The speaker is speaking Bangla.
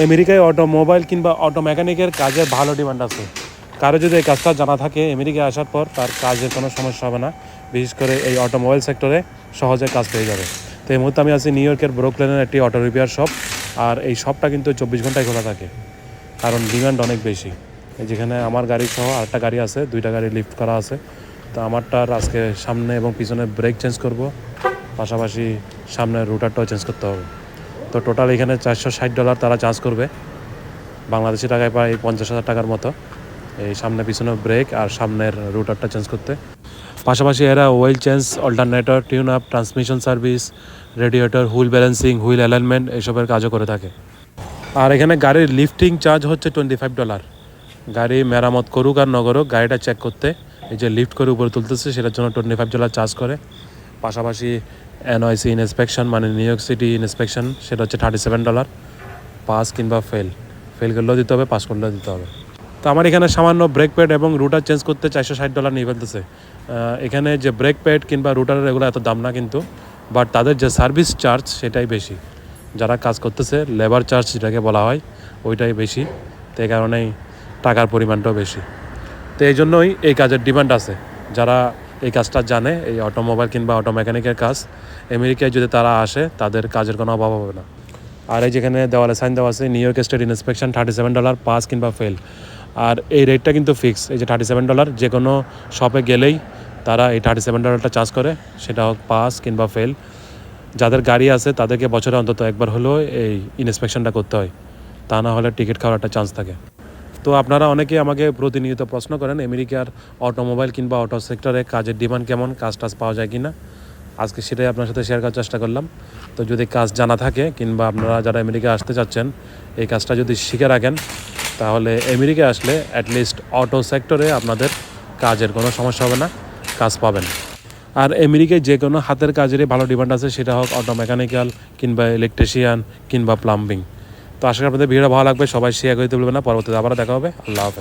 আমেরিকায় অটোমোবাইল কিংবা অটো মেকানিকের কাজের ভালো ডিমান্ড আছে। কারও যদি এই কাজটা জানা থাকে, আমেরিকায় আসার পর তার কাজের কোনো সমস্যা হবে না। বিশেষ করে এই অটোমোবাইল সেক্টরে সহজে কাজ পেয়ে যাবে। তো এই মুহূর্তে আমি আছি নিউ ইয়র্কের ব্রোকলেনের একটি অটো রিপেয়ার শপ, আর এই শপটা কিন্তু চব্বিশ ঘন্টায় খোলা থাকে, কারণ ডিমান্ড অনেক বেশি। যেখানে আমার গাড়ি সহ আরেকটা গাড়ি আছে, দুইটা গাড়ি লিফট করা আছে। তো আমারটার আজকে সামনে এবং পিছনে ব্রেক চেঞ্জ করব, পাশাপাশি সামনের রুটারটাও চেঞ্জ করতে হবে। তো টোটাল এখানে চারশো ষাট ডলার তারা চার্জ করবে। বাংলাদেশি টাকায় প্রায় পঞ্চাশ হাজার টাকার মতো। এই সামনে পিছনে ব্রেক আর সামনের রুটারটা চেঞ্জ করতে। পাশাপাশি এরা oil change alternator tune up transmission service radiator wheel balancing wheel alignment এইসবের কাজও করে থাকে। আর এখানে গাড়ির লিফটিং চার্জ হচ্ছে টোয়েন্টি ফাইভ ডলার গাড়ি মেরামত করুক আর ন করুক গাড়িটা চেক করতে। এই যে লিফট করে উপরে তুলতেছে, সেটার জন্য টোয়েন্টি ফাইভ ডলার চার্জ করে। পাশাপাশি এনআইসি ইনস্পেকশন মানে নিউ ইয়র্ক সিটি ইনস্পেকশন সেটা হচ্ছে থার্টি সেভেন ডলার পাস কিংবা ফেল ফেল করলেও দিতে হবে পাস করলেও দিতে হবে। তো আমার এখানে সামান্য ব্রেক প্যাড এবং রুটার চেঞ্জ করতে চারশো ষাট ডলার নিয়ে ফেলতেছে। এখানে যে ব্রেক প্যাড কিংবা রুটারের এগুলো এত দাম না কিন্তু বাট তাদের যে সার্ভিস চার্জ সেটাই বেশি। যারা কাজ করতেছে লেবার চার্জ যেটাকে বলা হয়, ওইটাই বেশি। তো এই কারণেই টাকার পরিমাণটাও বেশি। তো এই জন্যই এই কাজের ডিমান্ড আছে। যারা এই কাজটা জানে, এই অটোমোবাইল কিংবা অটো মেকানিকের কাজ। আমেরিকায় যদি তারা আসে, তাদের কাজের কোনো অভাব হবে না। আর এই যেখানে দেওয়ালে সাইন দেওয়া আছে New York state inspection thirty seven dollar pass কিংবা ফেল আর এই রেটটা কিন্তু ফিক্স এই যে থার্টি সেভেন ডলার যে কোনো শপে গেলেই তারা এই থার্টি সেভেন ডলারটা চার্জ করে, সেটা হোক পাস কিংবা ফেল যাদের গাড়ি আছে, তাদেরকে বছরে অন্তত একবার হলেও এই ইন্সপেকশনটা করতে হয়। তা না হলে টিকিট খাওয়ার একটা চান্স থাকে। তো আপনারা অনেকে আমাকে প্রতিনিয়ত প্রশ্ন করেন, আমেরিকার অটোমোবাইল কিংবা অটো সেক্টরে কাজের ডিমান্ড কেমন, কাজ টাজ পাওয়া যায় কি না আজকে সেটাই আপনার সাথে শেয়ার করার চেষ্টা করলাম। তো যদি কাজ জানা থাকে কিংবা আপনারা যারা আমেরিকা আসতে চাচ্ছেন, এই কাজটা যদি শিখে রাখেন, তাহলে আমেরিকা আসলে অ্যাটলিস্ট অটো সেক্টরে আপনাদের কাজের কোনো সমস্যা হবে না, কাজ পাবেন। আর আমেরিকায় যে কোনো হাতের কাজেরই ভালো ডিমান্ড আছে, সেটা হোক অটো মেকানিক্যাল কিংবা ইলেকট্রিশিয়ান কিংবা প্লাম্বিং। তো আশা করি আপনাদের ভিডিওটা ভালো লাগবে। সবাই শেয়ার করে দিতে বলবেন না। পরবর্তীতে আবার দেখা হবে। আল্লাহ হাফেজ।